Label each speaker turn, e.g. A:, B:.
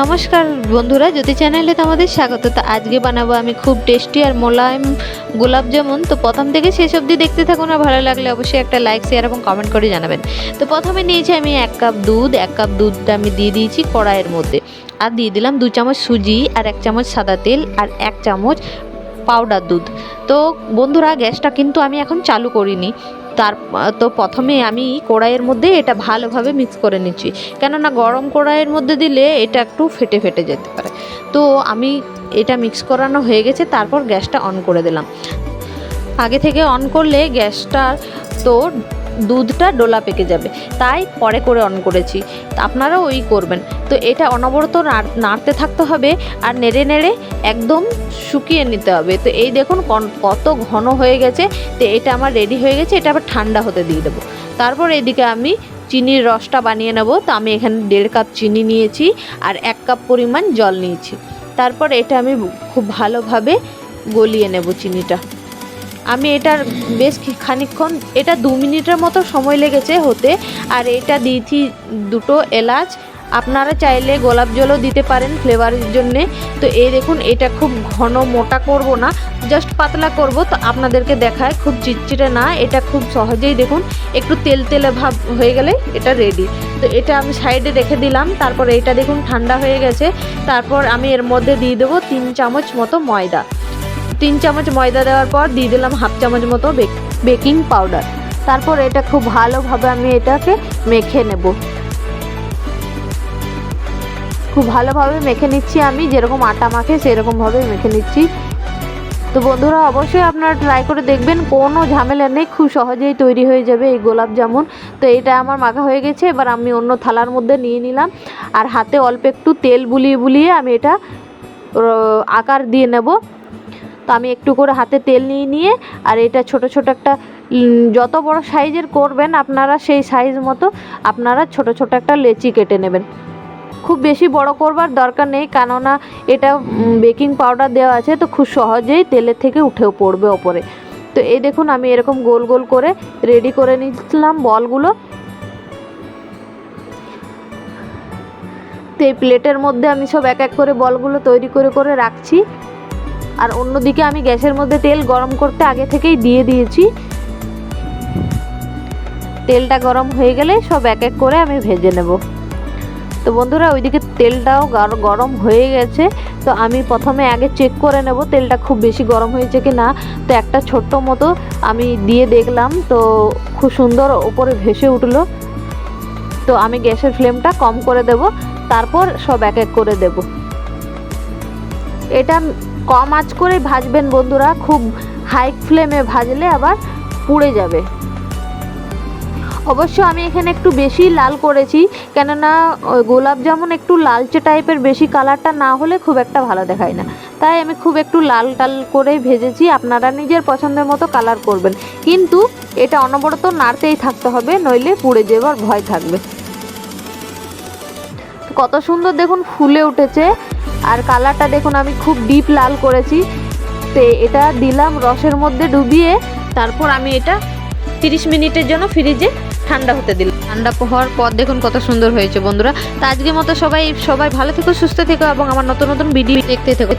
A: নমস্কার বন্ধুরা, জ্যোতি চ্যানেলে তোমাদের স্বাগত। তো আজকে বানাবো আমি খুব টেস্টি আর মোলায়েম গোলাপ জামুন। তো প্রথম থেকে শেষ অবধি দেখতে থাকুন আর ভালো লাগলে অবশ্যই একটা লাইক শেয়ার এবং কমেন্ট করে জানাবেন। তো প্রথমে নিয়েছি আমি এক কাপ দুধ। এক কাপ দুধটা আমি দিয়ে দিয়েছি কড়াইয়ের মধ্যে। আর দিয়ে দিলাম দু চামচ সুজি আর এক চামচ সাদা তেল আর এক চামচ পাউডার দুধ। তো বন্ধুরা, গ্যাসটা কিন্তু আমি এখন চালু করিনি। তার, তো প্রথমে আমি কড়াইয়ের মধ্যে এটা ভালোভাবে মিক্স করে নিচ্ছি। কেননা গরম কড়াইয়ের মধ্যে দিলে এটা একটু ফেটে ফেটে যেতে পারে। তো আমি এটা মিক্স করানো হয়ে গেছে, তারপর গ্যাসটা অন করে দিলাম। আগে থেকে অন করলে গ্যাসটা তো দুধটা ডোলা পেকে যাবে। তাই পরে করে অন করেছি। আপনারাও ওই করবেন। তো এটা অনবরত নাড়- নাড়তে থাকতে হবে আর নেড়ে নেড়ে একদম শুকিয়ে নিতে হবে। তো এই দেখুন কত ঘন হয়ে গেছে। তো এটা আমার রেডি হয়ে গেছে। এটা আবার ঠান্ডা হতে দিয়ে দেবো। তারপর এদিকে আমি চিনির রসটা বানিয়ে নেব। তো আমি এখানে দেড় কাপ চিনি নিয়েছি আর এক কাপ পরিমাণ জল নিয়েছি। তারপর এটা আমি খুব ভালোভাবে গলিয়ে নেব চিনিটা। আমি এটার বেশ খানিকক্ষণ, এটা দু মিনিটের মতো সময় লেগেছে হতে, আর এটা দিয়েছি দুটো এলাচ। আপনারা চাইলে গোলাপ জলও দিতে পারেন ফ্লেভারের জন্যে। তো এই দেখুন, এটা খুব ঘন মোটা করব না জাস্ট পাতলা করব। তো আপনাদেরকে দেখায়, খুব চিটচিটে না, এটা খুব সহজেই দেখুন, একটু তেল তেলে ভাব হয়ে গেলে এটা রেডি তো এটা আমি সাইডে রেখে দিলাম, তারপর এটা দেখুন ঠান্ডা হয়ে গেছে। তারপর আমি এর মধ্যে দিয়ে দেবো তিন চামচ মতো ময়দা। তিন চামচ ময়দা দেওয়ার পর দিয়ে দিলাম হাফ চামচ মতো বেক- পাউডার। তারপর এটা খুব ভালোভাবে আমি এটাকে মেখে নেব। খুব ভালোভাবে মেখে নিচ্ছি আমি, যেরকম আটা মাখে সেরকমভাবে মেখে নিচ্ছি। তো বন্ধুরা, অবশ্যই আপনারা ট্রাই করে দেখবেন, কোনো ঝামেলা নেই, খুব সহজেই তৈরি হয়ে যাবে এই গোলাপ জামুন। তো এটা আমার মাখা হয়ে গেছে, এবার আমি অন্য থালার মধ্যে নিয়ে নিলাম। আর হাতে অল্প একটু তেল বুলিয়ে বুলিয়ে আমি এটা আকার দিয়ে নেব। তো আমি একটু করে হাতে তেল নিয়ে নিয়ে, আর এটা ছোট ছোট একটা যত বড় সাইজের করবেন আপনারা সেই সাইজ মতো আপনারা ছোট ছোট একটা লেচি কেটে নেবেন। খুব বেশি বড় করবার দরকার নেই, কেননা এটা বেকিং পাউডার দেওয়া আছে, তো খুব সহজেই তেলের থেকে উঠেও পড়বে ওপরে। তো এই দেখুন আমি এরকম গোল গোল করে রেডি করে নিচ্ছিলাম বলগুলো। তো এই প্লেটের মধ্যে আমি সব এক এক করে বলগুলো তৈরি করে করে রাখছি। আর অন্যদিকে আমি গ্যাসের মধ্যে তেল গরম করতে আগে থেকেই দিয়ে দিয়েছি। তেলটা গরম হয়ে গেলে সব এক এক করে আমি ভেজে নেব। তো বন্ধুরা, ওইদিকে তেলটাও গরম হয়ে গেছে। তো আমি প্রথমে আগে চেক করে নেব তেলটা খুব বেশি গরম হয়েছে কি না। তো একটা ছোট্ট মতো আমি দিয়ে দেখলাম, তো খুব সুন্দর ওপরে ভেসে উঠল। তো আমি গ্যাসের ফ্লেমটা কম করে দেব, তারপর সব এক এক করে দেব। এটা কম আঁচ করে ভাজবেন বন্ধুরা, খুব হাই ফ্লেমে ভাজলে আবার পুড়ে যাবে। অবশ্য আমি এখানে একটু বেশি লাল করেছি, কেননা গোলাপ জামুন একটু লালচে টাইপের বেশি কালারটা না হলে খুব একটা ভালো দেখায় না। তাই আমি খুব একটু লাল টাল করেই ভেজেছি, আপনারা নিজের পছন্দের মতো কালার করবেন। কিন্তু এটা অনবরত নাড়তেই থাকতে হবে, নইলে পুড়ে যাবার ভয় থাকবে। কত সুন্দর দেখুন ফুলে উঠেছে আর কালারটা দেখুন, আমি খুব ডিপ লাল করেছি। তো এটা দিলাম রসের মধ্যে ডুবিয়ে, তারপর আমি এটা তিরিশ মিনিটের জন্য ফ্রিজে ঠান্ডা হতে দিলাম। ঠান্ডা হওয়ার পর দেখুন কত সুন্দর হয়েছে বন্ধুরা। তো আজকের মতো সবাই সবাই ভালো থেকো, সুস্থ থেকো এবং আমার নতুন নতুন ভিডিও দেখতে থেকো।